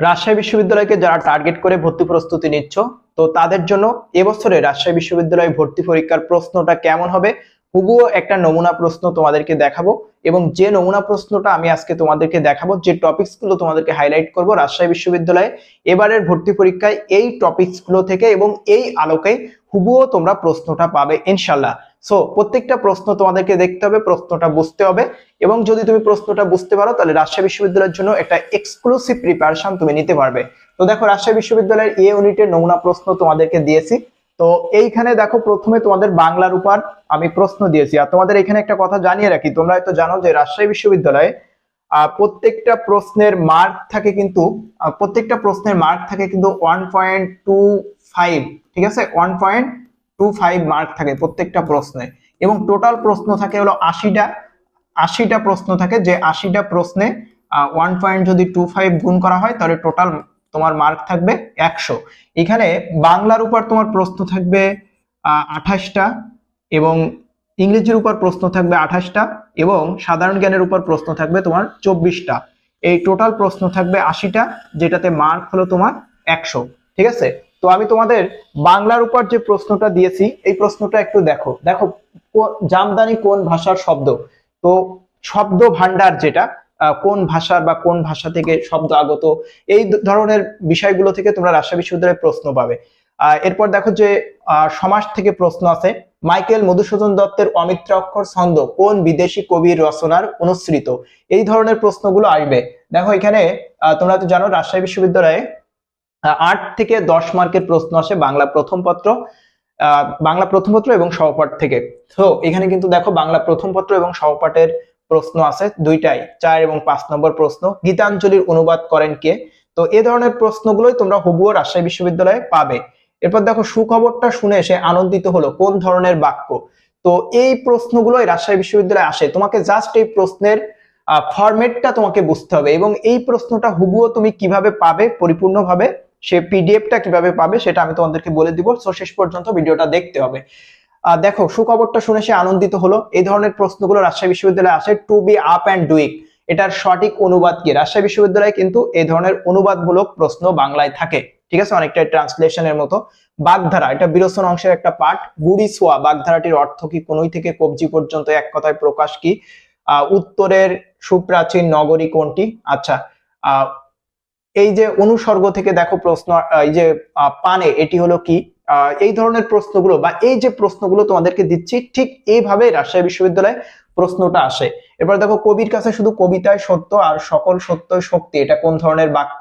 রাজশাহী বিশ্ববিদ্যালয়কে যারা টার্গেট করে ভর্তি প্রস্তুতি নিচ্ছ, তো তাদের জন্য এবছরে রাজশাহী বিশ্ববিদ্যালয় ভর্তি পরীক্ষার প্রশ্নটা কেমন হবে হুবুও একটা নমুনা প্রশ্ন তোমাদেরকে দেখাবো এবং যে নমুনা প্রশ্নটা আমি আজকে তোমাদেরকে দেখাবো, যে টপিকসগুলো তোমাদেরকে হাইলাইট করব রাজশাহী বিশ্ববিদ্যালয়ে, এবারের ভর্তি পরীক্ষায় এই টপিকসগুলো থেকে এবং এই আলোকে হুবুও তোমরা প্রশ্নটা পাবে ইনশাল্লাহ সো প্রত্যেকটা প্রশ্ন তোমাদেরকে দেখতে হবে, প্রশ্নটা বুঝতে হবে। এবং যদি তুমি প্রশ্নটা বুঝতে পারো, তাহলে রাজশাহী বিশ্ববিদ্যালয়ের জন্য একটা এক্সক্লুসিভ প্রিপারেশন তুমি নিতে পারবে। তো দেখো, রাজশাহী বিশ্ববিদ্যালয়ের এ ইউনিটের নমুনা প্রশ্ন তোমাদেরকে দিয়েছি। তো এইখানে দেখো, প্রথমে তোমাদের বাংলার উপর আমি প্রশ্ন দিয়েছি। আর তোমাদের এখানে একটা কথা জানিয়ে রাখি, তোমরা হয়তো জানো যে রাজশাহী বিশ্ববিদ্যালয়ে প্রত্যেকটা প্রশ্নের মার্ক থাকে কিন্তু প্রত্যেকটা প্রশ্নের মার্ক থাকে কিন্তু ওয়ান পয়েন্ট টু ফাইভ ঠিক আছে? One point two five mark থাকে প্রত্যেকটা প্রশ্নে। এবং টোটাল প্রশ্ন থাকে হলো আশিটা আশিটা প্রশ্ন থাকে যে আশিটা প্রশ্নে ওয়ান পয়েন্ট যদি টু ফাইভ গুণ করা হয় তাহলে টোটাল তোমার মার্ক থাকবে একশো। এখানে বাংলার উপর তোমার প্রশ্ন থাকবে আঠাশটা এবং ইংরেজির উপর প্রশ্ন থাকবে আঠাশটা এবং সাধারণ জ্ঞানের উপর প্রশ্ন থাকবে তোমার চব্বিশটা। এই টোটাল প্রশ্ন থাকবে আশিটা যেটাতে মার্ক হলো তোমার একশো। ঠিক আছে? তো আমি তোমাদের বাংলার উপর যে প্রশ্নটা দিয়েছি, এই প্রশ্নটা একটু দেখো। দেখো জামদানি কোন ভাষার শব্দ? তো শব্দ ভান্ডার যেটা কোন ভাষার বা কোন ভাষা থেকে শব্দ আগত, এই ধরনের বিষয়গুলো থেকে তোমরা রাজশাহী বিশ্ববিদ্যালয়ে প্রশ্ন পাবে। এরপর দেখো যে সমাজ থেকে প্রশ্ন আছে, মাইকেল মধুসূদন দত্তের অমিত্র অক্ষর ছন্দ কোন বিদেশি কবির রচনার অনুসৃত? এই ধরনের প্রশ্নগুলো আসবে। দেখো এখানে তোমরা তো জানো রাজশাহী বিশ্ববিদ্যালয়ে আট থেকে দশ মার্কের প্রশ্ন আসে বাংলা প্রথম পত্র বাংলা প্রথম পত্র এবং সহপাঠ থেকে। তো এখানে কিন্তু দেখো বাংলা প্রথম পত্র এবং সহপাঠের প্রশ্ন আছে দুইটাই, চার এবং পাঁচ নম্বর প্রশ্ন। গীতাঞ্জলির অনুবাদ করেন কে? তো এ ধরনের প্রশ্নগুলোই তোমরা হুবুও রাজশাহী বিশ্ববিদ্যালয়ে পাবে। এরপর দেখো সুখবরটা শুনে সে আনন্দিত হলো, কোন ধরনের বাক্য? তো এই প্রশ্নগুলোই রাজশাহী বিশ্ববিদ্যালয়ে আসে। তোমাকে জাস্ট এই প্রশ্নের ফরম্যাটটা তোমাকে বুঝতে হবে এবং এই প্রশ্নটা হুবুও তুমি কীভাবে পাবে, পরিপূর্ণভাবে সে পিডিএফটা কীভাবে পাবে সেটা আমি তোমাদেরকে বলে দিব। সো শেষ পর্যন্ত ভিডিওটা দেখতে হবে। দেখো, সুখবরটা শুনে সে আনন্দিত হলো। এই ধরনের প্রশ্নগুলো রাজশাহী বিশ্ববিদ্যালয়ে আসে to be up and doing এটার সঠিক অনুবাদ কি? রাজশাহী বিশ্ববিদ্যালয়ে কিন্তু এই ধরনের অনুবাদমূলক প্রশ্ন বাংলায় থাকে। ঠিক আছে? অনেকটা ট্রান্সলেশনের মতো। বাগধারা, এটা বিরোচন অংশের একটা পার্ট গুড়ি সোয়া বাগধারাটির অর্থ কি? কোনই থেকে কবজি পর্যন্ত এক কথায় প্রকাশ কি? উত্তরের সুপ্রাচীন নগরী কোনটি? আচ্ছা এই যে অনুসর্গ থেকে দেখো প্রশ্ন এই যে পানে এটি হলো কি? এই ধরনের প্রশ্নগুলো বা এই যে প্রশ্নগুলো তোমাদেরকে দিচ্ছি, ঠিক এইভাবে রাজশাহী বিশ্ববিদ্যালয়ে প্রশ্নটা আসে। এবার দেখো, কবির কাছে শুধু কবিতায় সত্য আর সকল সত্যই শক্তি, এটা কোন ধরনের বাক্য?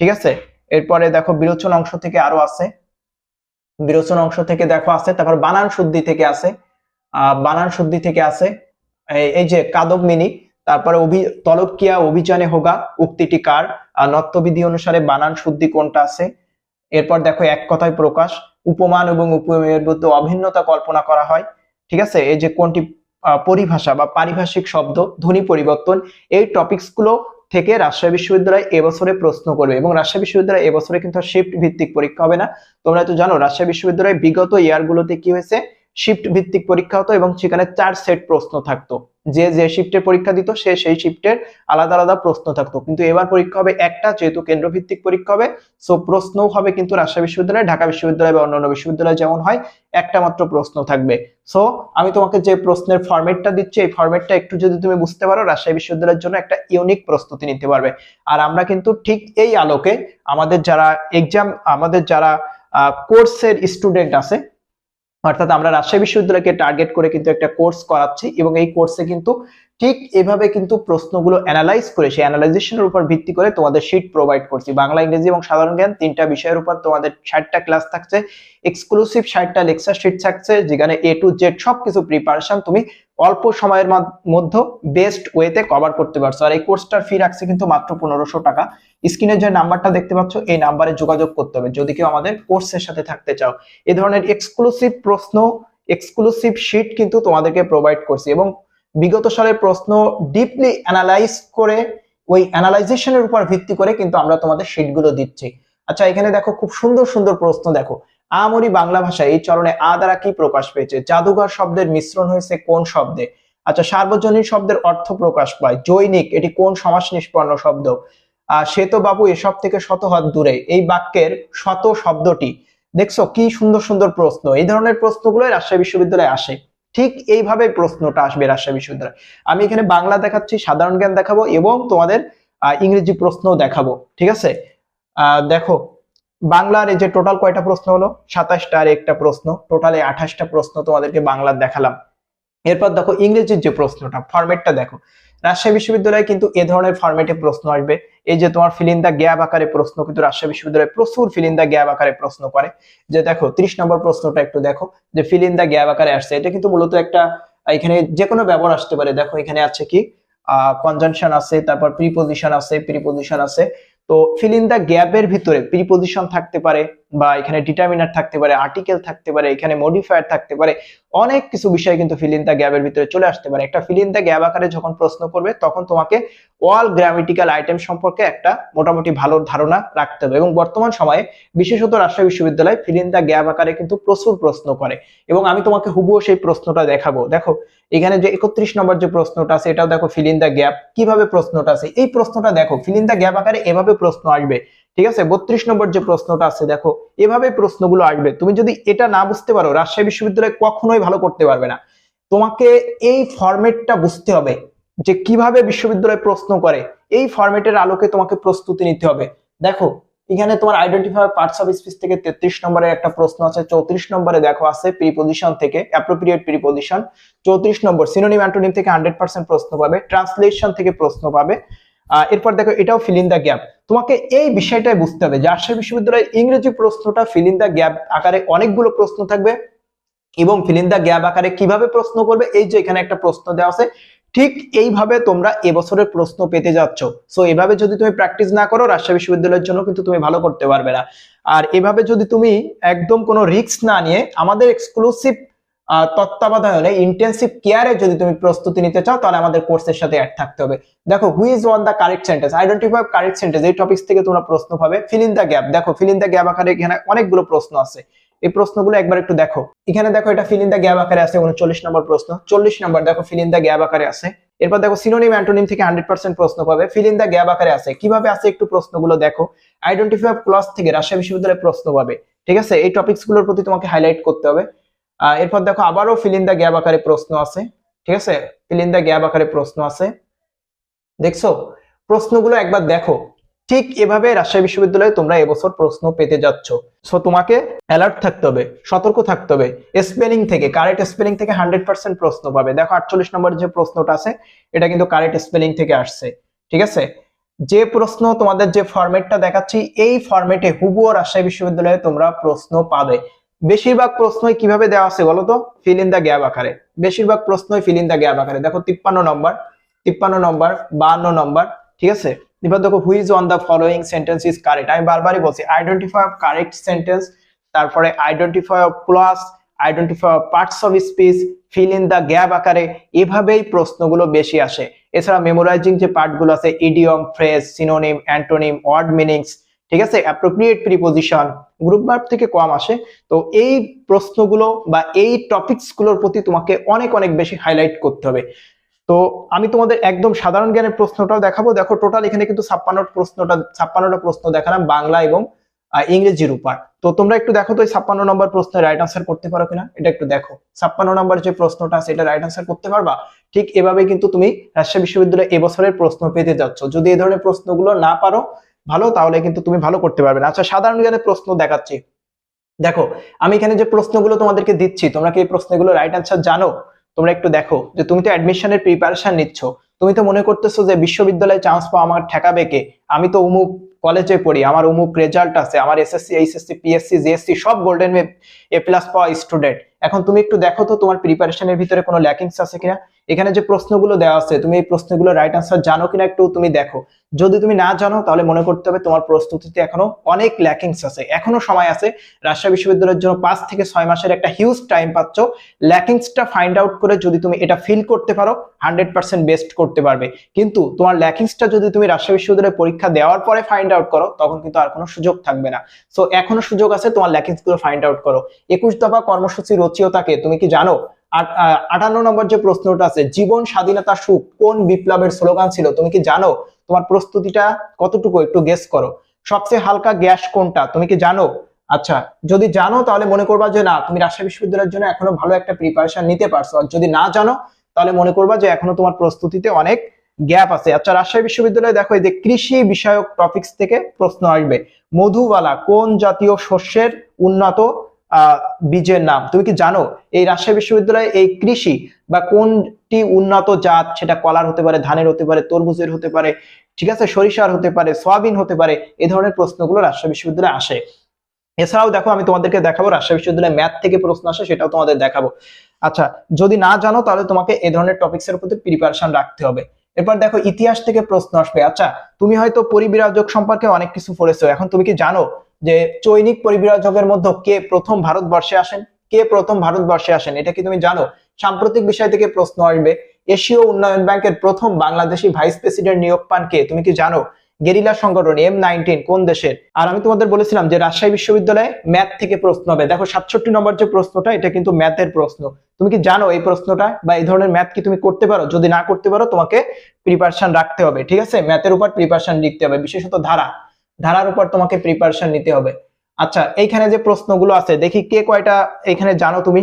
ঠিক আছে? এরপরে দেখো, বিরোচন অংশ থেকে আরও আছে বিরোচন অংশ থেকে দেখো আছে তারপর বানান শুদ্ধি থেকে আছে আহ, বানান শুদ্ধি থেকে আছে এই যে কাদব মিনি তারপরে অভি, তলবকিয়া অভিযানে হোগা, উক্তিটি কার? আর নত্যবিধি অনুসারে বানান শুদ্ধি কোনটা আছে? এরপর দেখো, এক কথায় প্রকাশ, উপমান এবং উপমেয়ের মধ্যে অভিন্নতা কল্পনা করা হয়। ঠিক আছে? এই যে কোনটি পরিভাষা বা পারিভাষিক শব্দ, ধ্বনি পরিবর্তন, এই টপিকসগুলো থেকে রাজশাহী বিশ্ববিদ্যালয় এবছরে প্রশ্ন করবে এবং রাজশাহী বিশ্ববিদ্যালয় এবছরে কিন্তু শিফট ভিত্তিক পরীক্ষা হবে না। তোমরা তো জানো, রাজশাহী বিশ্ববিদ্যালয়ে বিগত ইয়ার গুলোতে কি হয়েছে? শিফট ভিত্তিক পরীক্ষা হতো এবং সেখানে চার সেট প্রশ্ন থাকতো। যে যে শিফটের পরীক্ষা দিত, সে সেই শিফটের আলাদা আলাদা প্রশ্ন থাকতো। কিন্তু এবার পরীক্ষা হবে একটা, যেহেতু কেন্দ্র ভিত্তিক পরীক্ষা হবে সো প্রশ্নও হবে কিন্তু রাজশাহী বিশ্ববিদ্যালয়, ঢাকা বিশ্ববিদ্যালয় বা অন্যান্য বিশ্ববিদ্যালয় যেমন হয়, একটা মাত্র প্রশ্ন থাকবে। সো আমি তোমাকে যে প্রশ্নের ফর্মেটটা দিচ্ছি, এই ফরম্যাটটা একটু যদি তুমি বুঝতে পারো, রাজশাহী বিশ্ববিদ্যালয়ের জন্য একটা ইউনিক প্রস্তুতি নিতে পারবে। আর আমরা কিন্তু ঠিক এই আলোকে আমাদের যারা এক্সাম আমাদের যারা কোর্সের স্টুডেন্ট আছে অর্থাৎ আমরা রাজশাহী বিশ্ববিদ্যালয়কে টার্গেট করে কিন্তু একটা কোর্স করাচ্ছি এবং এই কোর্সে কিন্তু ঠিক এভাবে কিন্তু প্রশ্নগুলো অ্যানালাইজ করে সেই অ্যানালাইজেশনের উপর ভিত্তি করে তোমাদের শিট প্রোভাইড করছি। বাংলা, ইংরেজি এবং সাধারণ জ্ঞান তিনটা বিষয়ের উপর তোমাদের ষাটটা ক্লাস থাকছে। এক্সক্লুসিভ ষাটটা লেকচার শিট থাকছে যেখানে এ টু জেড সবকিছু প্রিপারেশন তুমি অল্প সময়ের মাধ- মধ্যে বেস্ট ওয়েতে কভার করতে পারছ। আর এই কোর্সটার ফি রাখছে কিন্তু মাত্র পনেরোশো টাকা। স্ক্রিনের যে নাম্বারটা দেখতে পাচ্ছ, এই নাম্বারে যোগাযোগ করতে হবে। যদি কেউ আমাদের কোর্সের সাথে থাকতে চাও, এ ধরনের এক্সক্লুসিভ প্রশ্ন এক্সক্লুসিভ শিট কিন্তু তোমাদেরকে প্রোভাইড করছি। এবং বিগত সালের প্রশ্ন ডিপলি অ্যানালাইজ করে, ওই অ্যানালাইজেশনের উপর ভিত্তি করে কিন্তু আমরা তোমাদের শিটগুলো দিচ্ছি। আচ্ছা এখানে দেখো, খুব সুন্দর সুন্দর প্রশ্ন দেখো। আমরি বাংলা ভাষায় এই চলনে আ দ্বারা কি প্রকাশ পেয়েছে? জাদুঘর শব্দের মিশ্রণ হয়েছে কোন শব্দে? আচ্ছা সার্বজনীন শব্দের অর্থ প্রকাশ পায়। জৈনিক, এটি কোন সমাস নিষ্পন্ন শব্দ? আহ সে তো বাবু এসব থেকে শত হাত দূরে। এই বাক্যের শত শব্দটি, দেখছ কি সুন্দর সুন্দর প্রশ্ন। এই ধরনের প্রশ্নগুলো রাজশাহী বিশ্ববিদ্যালয়ে আসে। ঠিক এইভাবে প্রশ্নটা আসবে রাজশাহী বিশ্ববিদ্যালয়। আমি এখানে বাংলা দেখাচ্ছি, সাধারণ জ্ঞান দেখাবো এবং তোমাদের ইংরেজি প্রশ্নও দেখাবো। ঠিক আছে? দেখো বাংলার এই যে টোটাল কয়টা প্রশ্ন হলো? সাতাশটা আর একটা প্রশ্ন। টোটালে আঠাশটা প্রশ্ন তোমাদেরকে বাংলার দেখালাম। এরপর দেখো ইংরেজির যে প্রশ্নটা ফরম্যাটটা দেখো। রাজশাহী বিশ্ববিদ্যালয়ে কিন্তু এ ধরনের ফরম্যাটে প্রশ্ন আসবে। এই যে তোমার ফিলিং দা গ্যাপ আকারে প্রশ্ন কিন্তু রাজশাহী বিশ্ববিদ্যালয়ে প্রচুর ফিলিং দা গ্যাপ আকারে প্রশ্ন করে। যে দেখো, ত্রিশ নম্বর প্রশ্নটা একটু দেখো, যে ফিলিং দা গ্যাপ আকারে আসছে। এটা কিন্তু মূলত একটা, এখানে যে কোনো ব্যবহার আসতে পারে। দেখো এখানে আছে কি কনজাংশন আছে, তারপর প্রিপোজিশন আছে প্রিপোজিশন আছে। তো ফিল ইন দ্য গ্যাপের ভিতরে প্রিপোজিশন থাকতে পারে। বা এখানে ডিটারমিনার থাকতে পারে আর্টিকেল থাকতে পারে, এখানে মডিফায়ার থাকতে পারে, অনেক কিছু বিষয় কিন্তু ফিল ইন দা গ্যাপের ভিতরে চলে আসতে পারে। একটা ফিল ইন দা গ্যাপ আকারে যখন প্রশ্ন করবে, তখন তোমাকে অল গ্রামেটিক্যাল আইটেম সম্পর্কে একটা মোটামুটি ভালো ধারণা রাখতে হবে। এবং বর্তমান সময়ে বিশেষত রাজশাহী বিশ্ববিদ্যালয় ফিল ইন দা গ্যাপ আকারে কিন্তু প্রচুর প্রশ্ন করে। এবং আমি তোমাকে হুবুও সেই প্রশ্নটা দেখাবো। দেখো, এখানে যে একত্রিশ নম্বর যে প্রশ্নটা আছে, এটাও দেখো ফিল ইন দা গ্যাপ কীভাবে প্রশ্নটা আছে? এই প্রশ্নটা দেখো ফিল ইন দা গ্যাপ আকারে এভাবে প্রশ্ন আসবে। ঠিক আছে? বত্রিশ নম্বর যে প্রশ্নটা আছে, দেখো এভাবে প্রশ্নগুলো আসবে। তুমি যদি এটা না বুঝতে পারো, রাজশাহী বিশ্ববিদ্যালয় কখনোই ভালো করতে পারবে না। তোমাকে এই ফরম্যাটটা বুঝতে হবে যে কীভাবে বিশ্ববিদ্যালয় প্রশ্ন করে। এই ফরম্যাটের আলোকে তোমাকে প্রস্তুতি নিতে হবে। দেখো, এখানে তোমার আইডেন্টিফাই পার্টস অফ স্পিচ থেকে তেত্রিশ নম্বরের একটা প্রশ্ন আছে, চৌত্রিশ নম্বরে দেখো আছে প্রিপোজিশন থেকে অ্যাপ্রোপ্রিয়েট প্রিপোজিশন চৌত্রিশ নম্বর সিনোনিম অ্যান্টোনিম থেকে হান্ড্রেড পার্সেন্ট প্রশ্ন পাবে ট্রান্সলেশন থেকে প্রশ্ন পাবে এরপর দেখো, এটাও ফিল ইন দ্য গ্যাপ তোমাকে এই বিষয়টাই বুঝতে হবে যে রাজশাহী বিশ্ববিদ্যালয়ের ইংরেজি প্রশ্নটা ফিল ইন দ্য গ্যাপ আকারে অনেকগুলো প্রশ্ন থাকবে এবং ফিল ইন দ্য গ্যাপ আকারে কীভাবে প্রশ্ন করবে? এই যে এখানে একটা প্রশ্ন দেওয়া আছে, ঠিক এইভাবে তোমরা এবছরের প্রশ্ন পেতে যাচ্ছ। সো এভাবে যদি তুমি প্র্যাকটিস না করো, রাজশাহী বিশ্ববিদ্যালয়ের জন্য কিন্তু তুমি ভালো করতে পারবে না। আর এভাবে যদি তুমি একদম কোনো রিস্ক না নিয়ে, আমাদের এক্সক্লুসিভ তত্ত্বাবধানে ইন্টেন্সিভ কেয়ারে যদি তুমি প্রস্তুতি নিতে চাও, তাহলে আমাদের কোর্সের সাথে অ্যাড থাকতে হবে। দেখো who is one the correct sentence identify correct sentence এই টপিক থেকে তোমরা প্রশ্ন পাবে। ফিল ইন দ্য গ্যাপ দেখো ফিল ইন দ্য গ্যাপ আকারে এখানে অনেকগুলো প্রশ্ন আছে। এই প্রশ্নগুলো একবার একটু দেখো। এখানে দেখো, এটা ফিল ইন দ্য গ্যাপ আকারে আছে, উনচল্লিশ নম্বর প্রশ্ন। চল্লিশ নম্বর, দেখো ফিল ইন দ্য গ্যাপ আকারে আছে। এরপর দেখো সিনোনিম অ্যান্টোনিম থেকে হান্ড্রেড পার্সেন্ট প্রশ্ন পাবে। ফিল ইন দ্য গ্যাপ আকারে আছে। কীভাবে আছে একটু প্রশ্নগুলো দেখো। আইডেন্টিফাই ক্লস থেকে রাজশাহী বিশ্ববিদ্যালয়ে প্রশ্ন পাবে। ঠিক আছে? এই টপিকসগুলোর প্রতি তোমাকে হাইলাইট করতে হবে। এরপর দেখো আবারও ফিল ইন গ্যাপ আকারে প্রশ্ন আছে, ঠিক আছে? ফিল ইন গ্যাপ আকারে প্রশ্ন আছে। দেখছ? প্রশ্নগুলো একবার দেখো। ঠিক এভাবে রাজশাহী বিশ্ববিদ্যালয়ে তোমরা এবছর প্রশ্ন পেতে যাচ্ছ। সো তোমাকে অ্যালার্ট থাকতে হবে, সতর্ক থাকতে হবে। স্পেলিং থেকে কারেক্ট স্পেলিং থেকে হান্ড্রেড পার্সেন্ট প্রশ্ন পাবে। দেখো, আটচল্লিশ নম্বর যে প্রশ্নটা আছে, এটা কিন্তু কারেক্ট স্পেলিং থেকে আসছে, ঠিক আছে? যে প্রশ্ন তোমাদের যে ফরম্যাটটা দেখাচ্ছি, এই ফরম্যাটে হুবুও রাজশাহী বিশ্ববিদ্যালয়ে তোমরা প্রশ্ন পাবে। বেশিরভাগ প্রশ্নই কীভাবে দেওয়া আছে বলো তো? ফিল ইন দা গ্যাপ আকারে। বেশিরভাগ প্রশ্নই ফিল ইন দা গ্যাপ আকারে। দেখো তিপ্পান্ন নম্বর তিপ্পান্ন নম্বর, বান্ন নম্বর, ঠিক আছে? এবার দেখো which is on the following sentence is correct আমি বারবারই বলছি আইডেন্টিফাই অফ কারেক্ট সেন্টেন্স তারপরে identify of plus identify of parts of speech fill in the gap আকারে। এভাবেই প্রশ্নগুলো বেশি আসে। এছাড়া মেমোরাইজিং যে পার্টগুলো আছে idiom phrase synonym antonym word meanings ঠিক আছে? অ্যাপ্রোপ্রিয়েট প্রিপোজিশন গ্রুপ ভার্ব থেকে কম আসে। তো এই প্রশ্নগুলো বা এই টপিকসগুলোর প্রতি তোমাকে অনেক অনেক বেশি হাইলাইট করতে হবে। তো আমি তোমাদের একদম সাধারণ জ্ঞানের প্রশ্নটাও দেখাবো। দেখো টোটাল এখানে কিন্তু ছাপ্পান্ন প্রশ্নটা ছাপ্পান্নটা প্রশ্ন দেখালাম বাংলা এবং ইংরেজির উপর। তো তোমরা একটু দেখো তো এই ছাপ্পান্ন নম্বর প্রশ্নের রাইট আনসার করতে পারো কিনা? এটা একটু দেখো। ছাপ্পান্ন নম্বর যে প্রশ্নটা আছে এটা রাইট আনসার করতে পারবা? ঠিক এভাবে কিন্তু তুমি রাজশাহী বিশ্ববিদ্যালয়ে এবছরের প্রশ্ন পেতে যাচ্ছ। যদি এই ধরনের প্রশ্নগুলো না পারো ভালো, তাহলে কিন্তু তুমি ভালো করতে পারবে না। আচ্ছা সাধারণ জ্ঞানের প্রশ্ন দেখাচ্ছি। দেখো, আমি এখানে যে প্রশ্নগুলো তোমাদেরকে দিচ্ছি, তোমরা কি এই প্রশ্নগুলো রাইট আনসার জানো? তোমরা একটু দেখো, যে তুমি তো অ্যাডমিশনের প্রিপারেশন নিচ্ছ। তুমি তো মনে করতেছো যে বিশ্ববিদ্যালয়ে চান্স পাওয়া আমার ঠেকাবে কে? আমি তো অমুক কলেজে পড়ি, আমার অমুক রেজাল্ট আছে, আমার এসএসসি এইচএসসি পিএসসি জিএসসি সব গোল্ডেন এ প্লাস পাওয়া স্টুডেন্ট এখন তুমি একটু দেখো তো তোমার প্রিপারেশনের ভিতরে কোনো ল্যাকিংস আছে কিনা? এখানে যে প্রশ্নগুলো দেওয়া আছে, তুমি এই প্রশ্নগুলো রাইট আনসার জানো কিনা একটু তুমি দেখো। যদি তুমি না জানো, তাহলে মনে করতে হবে তোমার প্রস্তুতিতে এখনও অনেক ল্যাকিংস আছে। এখনও সময় আছে। রাজশাহী বিশ্ববিদ্যালয়ের জন্য পাঁচ থেকে ছয় মাসের একটা হিউজ টাইম পাচ্ছ। ল্যাকিংসটা ফাইন্ড আউট করে যদি তুমি এটা ফিল করতে পারো হান্ড্রেড পার্সেন্ট বেস্ট করতে পারবে। কিন্তু তোমার ল্যাকিংসটা যদি তুমি রাজশাহী বিশ্ববিদ্যালয়ের পরীক্ষা দেওয়ার পরে ফাইন্ড আউট করো, তখন কিন্তু আর কোনো সুযোগ থাকবে না। সো এখনও সুযোগ আছে, তোমার ল্যাকিংসগুলো ফাইন্ড আউট করো। একুশ দফা কর্মসূচি রচিয়তাকে তুমি কি জানো? আটান্ন নম্বর যে প্রশ্নটা আছে, জীবন, স্বাধীনতা, সুখ, কোন বিপ্লবের স্লোগান ছিল? তুমি কি জানো? তোমার প্রস্তুতিটা কতটুকু একটু গেস করো। সবচেয়ে হালকা গ্যাস কোনটা? তুমি কি জানো? আচ্ছা যদি জানো তাহলে মনে করবা যে না, তুমি রাজশাহী বিশ্ববিদ্যালয়ের জন্য এখনও ভালো একটা প্রিপারেশন নিতে পারছ। আর যদি না জানো, তাহলে মনে করবা যে এখনও তোমার প্রস্তুতিতে অনেক গ্যাপ আছে। আচ্ছা রাজশাহী বিশ্ববিদ্যালয়ে দেখো, এই যে কৃষি বিষয়ক টপিকস থেকে প্রশ্ন আসবে। মধুবালা, কোন জাতীয় শস্যের উন্নত বীজের নাম। তুমি কি জানো এই রাজশাহী বিশ্ববিদ্যালয়ে এই কৃষি বা কোনটি উন্নত জাত, সেটা কলার হতে পারে, ধানের হতে পারে, তরমুজের হতে পারে, ঠিক আছে, সরিষার হতে পারে, সয়াবিন হতে পারে এই ধরনের প্রশ্নগুলো রাজশাহী বিশ্ববিদ্যালয়ে আসে। এছাড়াও দেখো আমি তোমাদেরকে দেখাবো রাজশাহী বিশ্ববিদ্যালয়ে ম্যাথ থেকে প্রশ্ন আসে, সেটাও তোমাদের দেখাবো। আচ্ছা যদি না জানো তাহলে তোমাকে এ ধরনের টপিকস এর প্রতি প্রিপারেশন রাখতে হবে। এরপর দেখো ইতিহাস থেকে প্রশ্ন আসবে। আচ্ছা তুমি হয়তো পরিবিরাজক সম্পর্কে অনেক কিছু পড়েছো। এখন তুমি কি জানো যে চৈনিক পরিবিরাজকের মধ্যে কে প্রথম ভারতবর্ষে আসেন, কে প্রথম ভারতবর্ষে আসেন, এটা কি তুমি জানো? সাম্প্রতিক বিষয় থেকে প্রশ্ন আসবে, এশীয় উন্নয়ন ব্যাংকের প্রথম বাংলাদেশি ভাইস প্রেসিডেন্ট নিয়োগ পান কে? তুমি কি জানো? গেরিলা সংগঠন এম নাইনটিন কোন দেশের? আর আমি তোমাদের বলেছিলাম যে রাজশাহী বিশ্ববিদ্যালয়ে ম্যাথ থেকে প্রশ্ন হবে। দেখো, সাতষট্টি নম্বর যে প্রশ্নটা, এটা কিন্তু ম্যাথের প্রশ্ন। তুমি কি জানো এই প্রশ্নটা? বা এই ধরনের ম্যাথ কি তুমি করতে পারো? যদি না করতে পারো, তোমাকে প্রিপারেশন রাখতে হবে, ঠিক আছে? ম্যাথের উপর প্রিপারেশন লিখতে হবে, বিশেষত ধারা। ধারার উপর তোমাকে প্রিপারেশন নিতে হবে। আচ্ছা এইখানে যে প্রশ্নগুলো আছে, দেখি কে কয়টা এখানে জানো তুমি?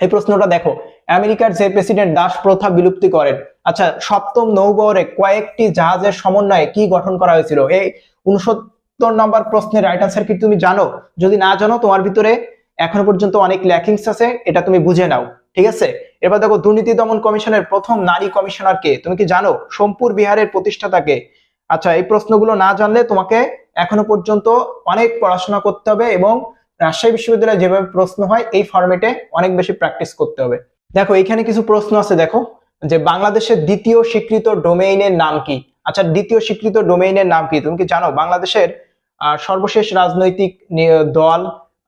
এই প্রশ্নটা দেখো, আমেরিকার যে প্রেসিডেন্ট দাস প্রথা বিলুপ্তি করেন আচ্ছা সপ্তম নৌবহরে কয়েকটি জাহাজের সমন্বয়ে কি গঠন করা হয়েছিল? এই উনসত্তর নম্বর প্রশ্নের রাইট আনসার কি তুমি জানো? যদি না জানো, তোমার ভিতরে এখনও পর্যন্ত অনেক ল্যাকিংস আছে, এটা তুমি বুঝে নাও, ঠিক আছে? এবার দেখো, দুর্নীতি দমন কমিশনের প্রথম নারী কমিশনার কে? তুমি কি জানো? সোমপুর বিহারের প্রতিষ্ঠাতা কে? আচ্ছা এই প্রশ্নগুলো না জানলে তোমাকে এখনও পর্যন্ত অনেক পড়াশোনা করতে হবে এবং রাজশাহী বিশ্ববিদ্যালয়ে যেভাবে প্রশ্ন হয়, এই ফরম্যাটে অনেক বেশি প্র্যাকটিস করতে হবে। দেখো, এখানে কিছু প্রশ্ন আছে, দেখো, যে বাংলাদেশের দ্বিতীয় স্বীকৃত ডোমেইনের নাম কি? আচ্ছা দ্বিতীয় স্বীকৃত ডোমেইনের নাম কি? তুমি কি জানো, বাংলাদেশের সর্বশেষ রাজনৈতিক দল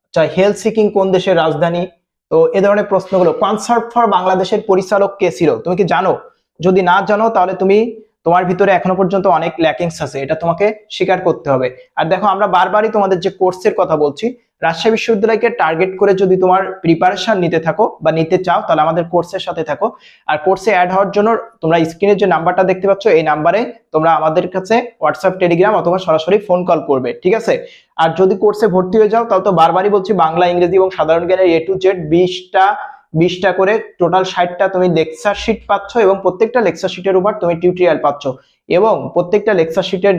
আচ্ছা হেলথ সিকিং কোন দেশের রাজধানী? তো এ ধরনের প্রশ্নগুলো কনসার্ট ফর বাংলাদেশের পরিচালক কে ছিল? তুমি কি জানো? যদি না জানো, তাহলে তুমি তোমার ভিতরে এখনও পর্যন্ত অনেক ল্যাকিংস আছে, এটা তোমাকে স্বীকার করতে হবে। আর দেখো, আমরা বারবারই তোমাদের যে কোর্সের কথা বলছি, রাজশাহী বিশ্ববিদ্যালয়কে টার্গেট করে যদি তোমার প্রিপারেশন নিতে থাকো বা নিতে চাও, তাহলে আমাদের কোর্সের সাথে থাকো। আর কোর্সে অ্যাড হওয়ার জন্য তোমরা স্ক্রিনের যে নাম্বারটা দেখতে পাচ্ছ, এই নাম্বারে তোমরা আমাদের কাছে হোয়াটসঅ্যাপ টেলিগ্রাম অথবা সরাসরি ফোন কল করবে, ঠিক আছে? আর যদি কোর্সে ভর্তি হয়ে যাও, তাহলে তো বারবারই বলছি বাংলা, ইংরেজি এবং সাধারণ জ্ঞানের এ টু জেড বিশটা বিশটা করে টোটাল ষাটটা তুমি লেকচার শিট পাচ্ছ এবং প্রত্যেকটা লেকচার শিটের উপর তুমি টিউটোরিয়াল পাচ্ছ। এবং প্রত্যেকটা লেকচার শিটের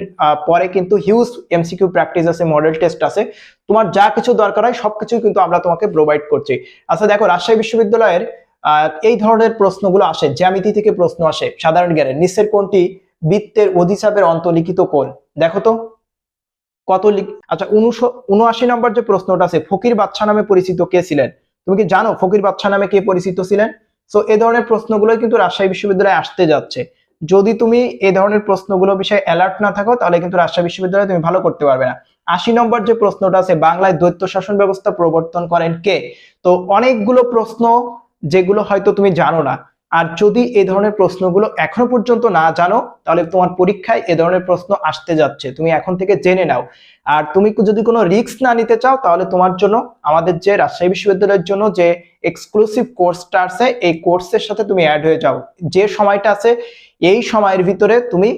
পরে কিন্তু হিউজ এমসিকিউ প্র্যাকটিস আছে মডেল টেস্ট আছে। তোমার যা কিছু দরকার হয় সবকিছু কিন্তু আমরা তোমাকে প্রোভাইড করছি। আচ্ছা দেখো, রাজশাহী বিশ্ববিদ্যালয়ের এই ধরনের প্রশ্নগুলো আসে, জ্যামিতি থেকে প্রশ্ন আসে, সাধারণ জ্ঞানের। নিচের কোনটি? বৃত্তের অধিচাপের অন্তলিখিত কোণ। দেখো তো, কত আচ্ছা উনশো উনআশি নম্বর যে প্রশ্নটা আছে, ফকির বাচ্চা নামে পরিচিত কে ছিলেন? তুমি কি জানো ফকির বাদশাহ নামে কে পরিচিত ছিলেন? সো এ ধরনের প্রশ্নগুলো কিন্তু রাজশাহী বিশ্ববিদ্যালয়ে আসতে যাচ্ছে। যদি তুমি এই ধরনের প্রশ্নগুলো বিষয়ে অ্যালার্ট না থাকো, তাহলে কিন্তু রাজশাহী বিশ্ববিদ্যালয়ে তুমি ভালো করতে পারবে না। আশি নম্বর যে প্রশ্নটা আছে, বাংলায় দ্বৈত শাসন ব্যবস্থা প্রবর্তন করেন কে? তো অনেকগুলো প্রশ্ন যেগুলো হয়তো তুমি জানো না। আর যদি এই ধরনের প্রশ্নগুলো এখনও পর্যন্ত না জানো, তাহলে তোমার পরীক্ষায় এ ধরনের প্রশ্ন আসতে যাচ্ছে। তুমি এখন থেকে জেনে নাও। আর তুমি যদি কোনো রিস্ক না নিতে চাও, তাহলে তোমার জন্য, আমাদের যে রাজশাহী বিশ্ববিদ্যালয়ের জন্য যে এক্সক্লুসিভ কোর্সটা আছে, এই কোর্সের সাথে তুমি অ্যাড হয়ে যাও। যে সময়টা আছে, এই সময়ের ভিতরে তুমি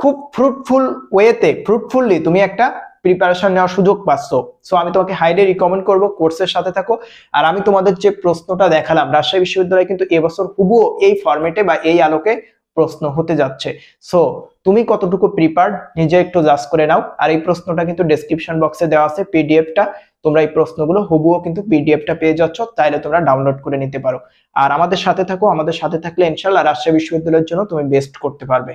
খুব ফ্রুটফুল ওয়েতে ফ্রুটফুললি তুমি একটা প্রিপারেশন নেওয়ার সুযোগ পাচ্ছ। সো আমি তোমাকে হাইলি রিকমেন্ড করব কোর্সের সাথে থাকো। আর আমি তোমাদের যে প্রশ্নটা দেখালাম, রাজশাহী বিশ্ববিদ্যালয় কিন্তু এবছর হুবুও এই ফরম্যাটে বা এই আলোকে প্রশ্ন হতে যাচ্ছে। সো তুমি কতটুকু প্রিপার্ড নিজে একটু জাজ করে নাও। আর এই প্রশ্নটা কিন্তু ডেসক্রিপশন বক্সে দেওয়া আছে পিডিএফটা তোমরা এই প্রশ্নগুলো হুবুও কিন্তু পিডিএফটা পেয়ে যাচ্ছ তাইলে তোমরা ডাউনলোড করে নিতে পারো। আর আমাদের সাথে থাকো, আমাদের সাথে থাকলে ইনশাল্লাহ রাজশাহী বিশ্ববিদ্যালয়ের জন্য তুমি বেস্ট করতে পারবে।